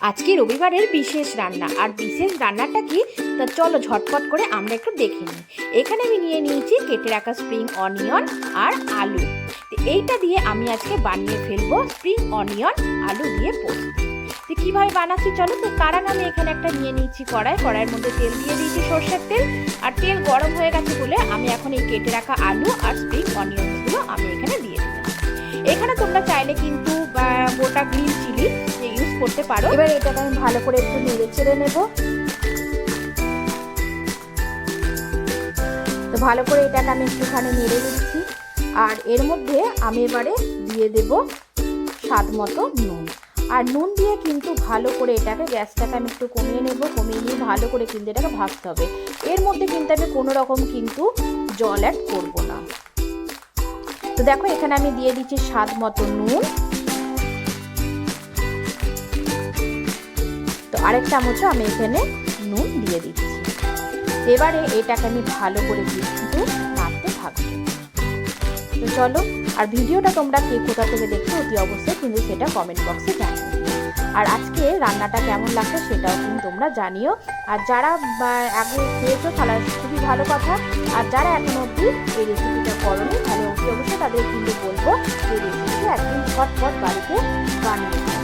আজকে রবিবারের বিশেষ রান্না। আর বিশেষ রান্নাটা কি? তা চলো ঝটপট করে আমরা একটু দেখে নিই। এখানে আমি নিয়ে নিয়েছি কেটে রাখা স্প্রিং অনিয়ন আর আলু। এইটা দিয়ে আমি আজকে বানিয়ে ফেলব স্প্রিং অনিয়ন আলু দিয়ে পোস্ত। তো কীভাবে বানাচ্ছি চলো তো? তার আগে আমি এখানে একটা নিয়ে নিয়েছি কড়াই। কড়াইয়ের মধ্যে তেল দিয়ে দিয়েছি সর্ষের তেল। আর তেল গরম হয়ে গেছে বলে আমি এখন এই কেটে রাখা আলু আর স্প্রিং অনিয়নগুলো আমি এখানে দিয়ে দিলাম। এখানে তোমরা চাইলে কিন্তু গোটা গ্রিন চিলি করতে পারো। এবার এটাকে আমি ভালো করে একটু নেড়ে চেড়ে নেব। তো ভালো করে এটাকে আমি একটুখানি নেড়ে দিচ্ছি। আর এর মধ্যে আমি এবারে দিয়ে দেব স্বাদ মতো নুন। আর নুন দিয়ে কিন্তু ভালো করে এটাকে গ্যাসটাকে আমি একটু কমিয়ে নেব। কমিয়ে নিয়ে ভালো করে কিন্তু এটাকে ভাজতে হবে। এর মধ্যে কিন্তু আমি কোনো রকম কিন্তু জল অ্যাড করব না। তো দেখো এখানে আমি দিয়ে দিচ্ছি স্বাদ মতো নুন। তো আরেক চামচও আমি এখানে নুন দিয়ে দিচ্ছি। এবারে এটাকে আমি ভালো করে কিন্তু নাড়তে থাকব। তো চলো, আর ভিডিওটা তোমরা কে কোথা থেকে দেখছ অতি অবশ্যই কিন্তু সেটা কমেন্ট বক্সে জানিও আর আজকে রান্নাটা কেমন লাগছে সেটাও কিন্তু তোমরা জানিও। আর যারা আগে খেয়েছো তাহলে খুবই ভালো কথা। আর যারা এখনও অবধি এই রেসিপিটা করনি তাহলে অতি অবশ্যই তাদের কিন্তু বলব এই রেসিপিটা একদিন ঝটপট বাড়িতে বানিয়ে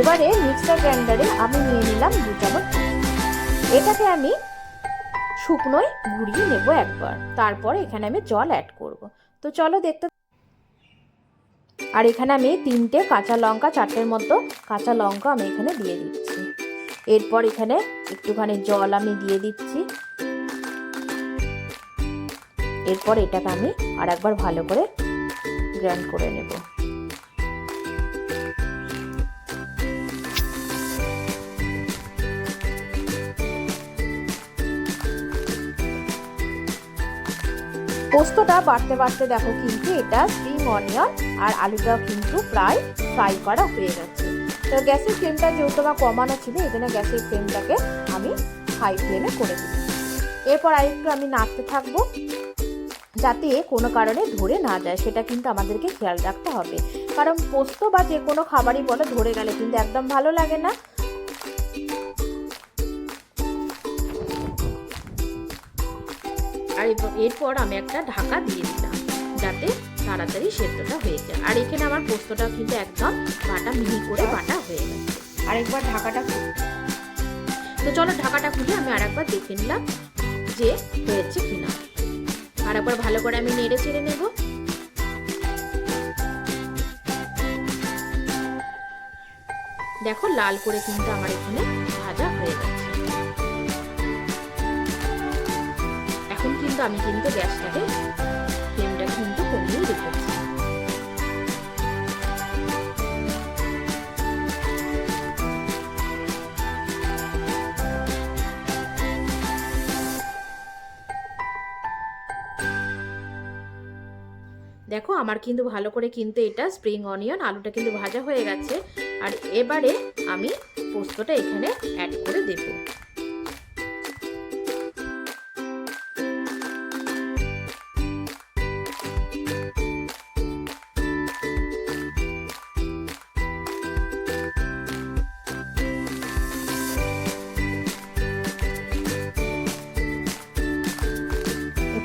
এবারে মিক্সার গ্রাইন্ডারে আমি নিয়ে নিলাম দু চামচ এটাকে আমি শুকনোয় ঘুরিয়ে নেব একবার। তারপর এখানে আমি জল অ্যাড করব। তো চলো দেখতে আর এখানে আমি তিনটে কাঁচা লঙ্কা, চারটের মতো কাঁচা লঙ্কা আমি এখানে দিয়ে দিচ্ছি। এরপর এখানে একটুখানি জল আমি দিয়ে দিচ্ছি। এরপর এটাকে আমি আর একবার ভালো করে গ্রাইন্ড করে নেব। পোস্তটা বাড়তে বাড়তে দেখো কিন্তু এটা স্প্রিং অনিয়ন আর আলুটাও কিন্তু প্রায় ফ্রাই করা হয়ে গেছে। তো গ্যাসের ফ্লেমটা যেহেতু আমার কমানো ছিল, এই জন্য গ্যাসের ফ্লেমটাকে আমি হাই ফ্লেমে করে দিই এরপর আরেকটু আমি নাড়তে থাকব যাতে কোনো কারণে ধরে না যায়, সেটা কিন্তু আমাদেরকে খেয়াল রাখতে হবে। কারণ পোস্ত বা যে কোনো খাবারই বলো, ধরে গেলে কিন্তু একদম ভালো লাগে না। এরপর- আমি একটা ঢাকা দিয়ে দিলাম যাতে তাড়াতাড়ি সেদ্ধটা হয়ে যায়। আর এখানে আমার পোস্তটা কিন্তু একদম বাটা মিহি করে বাটা হয়ে গেছে। আরেকবার ঢাকাটা তো চলো ঢাকাটা খুলে আমি আরেকবার দেখে নিলাম যে হয়েছে কিনা। আরেকবার ভালো করে আমি নেড়ে ছেড়ে নেব। দেখো লাল করে কিন্তু আমার এখানে ভাজা হয়ে গেছে। আমি কিন্তু গ্যাসটাকে ফ্লেমটা কিন্তু কমিয়ে রেখেছি দেখো, আমার কিন্তু ভালো করে কিন্তু এটা স্প্রিং অনিয়ন আলুটা কিন্তু ভাজা হয়ে গেছে। আর এবারে আমি পোস্তটা এখানে অ্যাড করে দেবো।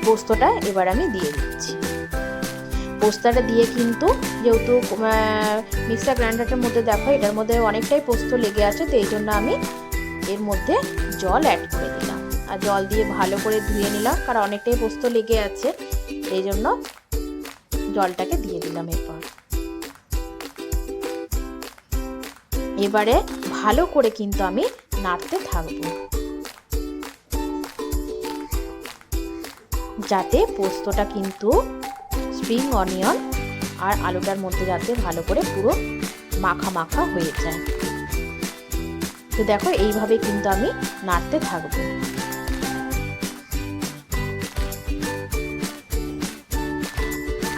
পোস্তটা এবার আমি দিয়ে দিচ্ছি। পোস্তাটা দিয়ে কিন্তু যেহেতু মিক্সার গ্রাইন্ডারটার মধ্যে দেখো, এটার মধ্যে অনেকটাই পোস্ত লেগে আছে, তো এই জন্য আমি এর মধ্যে জল অ্যাড করে দিলাম। আর জল দিয়ে ভালো করে ধুয়ে নিলাম, কারণ অনেকটাই পোস্ত লেগে আছে, এই জন্য জলটাকে দিয়ে দিলাম এরপর। এবারে ভালো করে কিন্তু আমি নাড়তে থাকব। যাতে পোস্তটা কিন্তু স্প্রিং অনিয়ন আর আলুটার মধ্যে যাতে ভালো করে পুরো মাখা মাখা হয়ে যায়। তো দেখো এইভাবে কিন্তু আমি নাড়তে থাকব।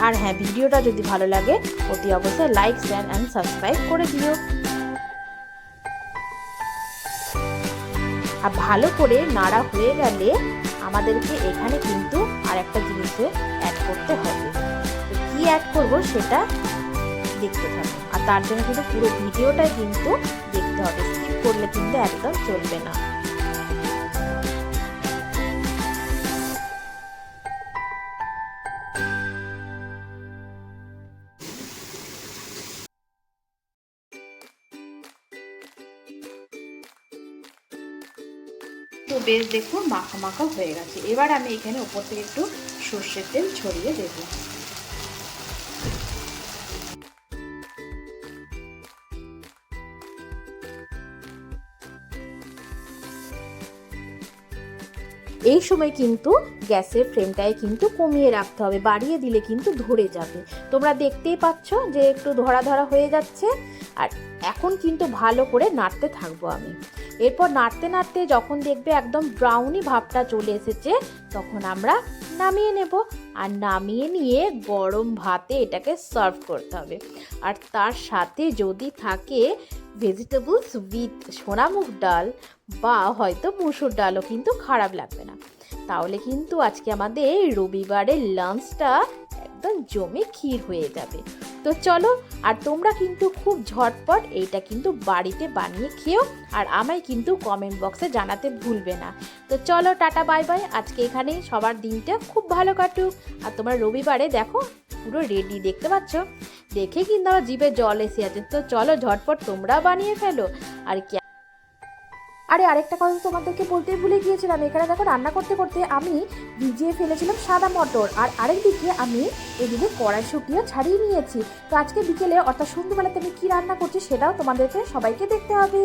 আর হ্যাঁ ভিডিওটা যদি ভালো লাগে, অতি অবশ্যই লাইক শেয়ার অ্যান্ড সাবস্ক্রাইব করে দিও। আর ভালো করে নাড়া হয়ে গেলে আমাদেরকে এখানে কিন্তু একটা জিনিসে অ্যাড করতে হবে। তো কি অ্যাড করব সেটা দেখতে থাকো। আর তার জন্য কিন্তু পুরো ভিডিওটা কিন্তু দেখতে হবে। স্কিপ করলে কিন্তু একদম চলবে না। তো বেশ দেখুন মাখা মাখা হয়ে গেছে। এবার আমি এখানে ওপর থেকে একটু সর্ষের তেল ছড়িয়ে দেবো। এই সময় কিন্তু গ্যাসের ফ্লেমটায় কিন্তু কমিয়ে রাখতে হবে, বাড়িয়ে দিলে কিন্তু ধরে যাবে। তোমরা দেখতেই পাচ্ছ যে একটু ধরা ধরা হয়ে যাচ্ছে। আর এখন কিন্তু ভালো করে নাড়তে থাকব আমি। এরপর নাড়তে নাড়তে যখন দেখবে একদম ব্রাউনি ভাবটা চলে এসেছে, তখন আমরা নামিয়ে নেব। আর নামিয়ে নিয়ে গরম ভাতে এটাকে সার্ভ করতে হবে। আর তার সাথে যদি থাকে ভেজিটেবলস উইথ সোনামুগ ডাল বা হয়তো মুসুর ডালও কিন্তু খারাপ লাগবে না। তাহলে কিন্তু আজকে আমাদের রবিবারের লাঞ্চটা একদম জমে ক্ষীর হয়ে যাবে। তো চলো, আর তোমরা কিন্তু খুব ঝটপট এইটা কিন্তু বাড়িতে বানিয়ে খেও, আর আমায় কিন্তু কমেন্ট বক্সে জানাতে ভুলবে না। তো চলো, টাটা বাই বাই আজকে এখানেই সবার দিনটা খুব ভালো কাটুক। আর তোমরা রবিবারে দেখো, পুরো রেডি দেখতে পাচ্ছ? দেখে কিন্তু আমার জিভে জল এসে আছে। তো চলো, ঝটপট তোমরা বানিয়ে ফেলো। আর কি আরে, আরেকটা কথা তোমাদেরকে বলতে ভুলে গিয়েছিলাম। এখানে দেখো, রান্না করতে করতে আমি ভিজিয়ে ফেলেছিলাম সাদা মটর। আর আরেকদিকে আমি এদিকে কড়াইশুটিও ছাড়িয়ে নিয়েছি। তো আজকে বিকেলে অর্থাৎ সন্ধ্যেবেলাতে আমি কী রান্না করছি সেটাও তোমাদেরকে সবাইকে দেখতে হবে।